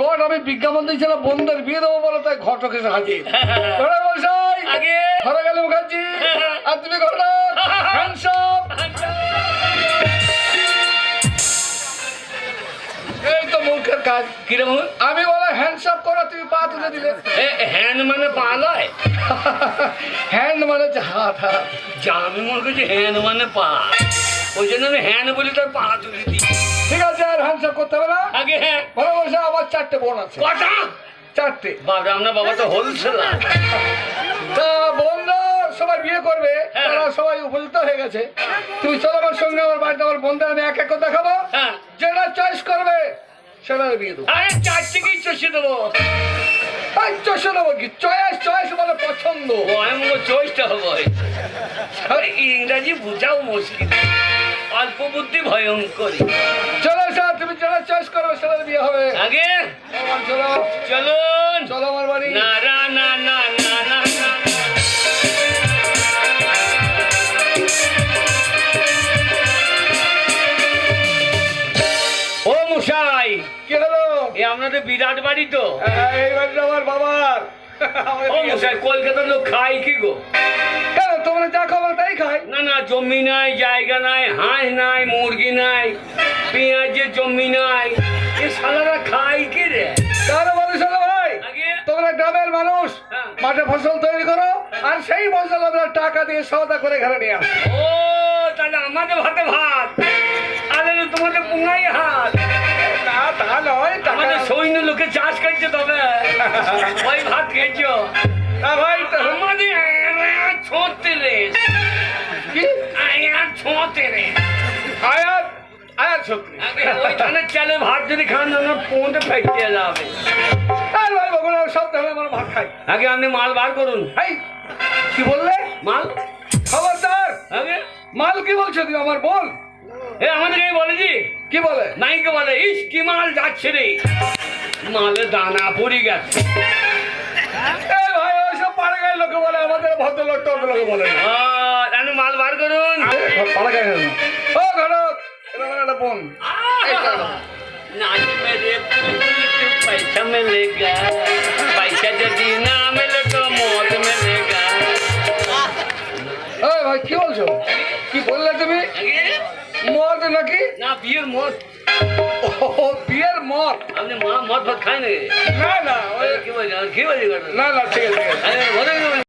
God আমি বিজ্ঞাপন দিয়েছিলাম বন্ধুদের বিয়ে দেবো বলে তাই ঘটক এসে হাজির। আগে। মুখার্জি। আর তুমি ঘটক হ্যান্ডসাম এই তো মুখের কাজ। কীরকম আমি বলে করো তুমি পা তুলে দিলে। হ্যান্ড মানে পা লয় হ্যান্ড মানে হাত হাত যা আমি মনে করছি হ্যান্ড মানে পা। ওই জন্য আমি হ্যান্ড বলি তার পা তুলে। হ্যান্ডসাপ করতে হবে না? আগে হ্যাঁ। ঘরে বসে আমার চারটে বোন আছে। কটা? চারটে। বাবা আপনার বাবা তো হোলসেলার তা বোনরা সবাই বিয়ে করবে হ্যাঁ। তারা সবাই উপযুক্ত হয়ে গেছে। তুমি চলো আমার সঙ্গে আমার বাড়িতে আমার বোনদের আমি এক এক করে দেখাবো। হ্যাঁ। যেটা চয়েস করবে সেটা বিয়ে দেবো। আরে চার থেকেই চষে দেবো? চয়েস দেবো কি? চয়েস চয়েস মানে পছন্দ। আমি চয়েসটা হব। ইংরাজি বোঝাও মুশকিল। অল্প বুদ্ধি ভয়ঙ্কর। চলো। যেটা চয়েস করবে সেটা বিয়ে হবে। আগে? চলো। চলুন। চলো আমার বাড়ি। না না না না না না ও মশাই কি হলো? এ আপনাদের বিরাট বাড়ি তো। হ্যাঁ, এই বাড়িটা আমার বাবার। ও মশাই কলকাতার লোক খায় কি গো? কেন তোমরা যা খাব তাই খাই। না না জমি নাই জায়গা নাই হাঁস নাই মুরগি নাই। পেঁয়াজের জমি নাই এ সালারা খায় কি রে? বলো শোনো ভাই তোমরা গ্রামের মানুষ হ্যাঁ। মাঠে ফসল তৈরি করো আর সেই ফসল আমরা টাকা দিয়ে সওদা করে ঘরে নিয়ে আসো ও তাহলে আমাদের ভাতে ভাত আরে তোমাদের পুঙ্গাই হাত। না তা নয় আমাদের সৈন্য লোকে চাষ করছে তবে ওই ভাত খেয়েছো? না ভাই তা- আমাদের ছোঁতে রে। কি? ছোঁতে রে। আয়াত আয়াত সত্যি আগে চালে ভাত যদি খান না পৌঁতে ফেটে যাবে। আর ভাই বগুড়া সব তাহলে আমার ভাত খাই। আগে আপনি মাল বার করুন। এই কি বললে? মাল? খবরদার। আগে? মাল কি বলছো তুমি? আমার বল এ আমাদেরকে বলে জি। কি বলে? নাইকে বলে ইস কি মাল যাচ্ছে রে। মালে দানা পড়ে গেছে। ভাই ওইসব পাড়া গায়ে লোকে বলে আমাদের ভদ্রলোক টদ্রলোকে বলে মাল বার করুন। পাড়া গায়ে বোন नाच मेरे पुत्र पैसा मिलेगा पैसा यदि ना मिले तो मौत मिलेगा এই ভাই কি বলছো কি বললে তুমি মদ নাকি না বিয়ের মদ ও বিয়ের মদ আপনি মা মদ ভাত খায় নাকি না না ওই কি বলছেন কি বলছি না না ঠিক আছে ঠিক আছে আরে বলে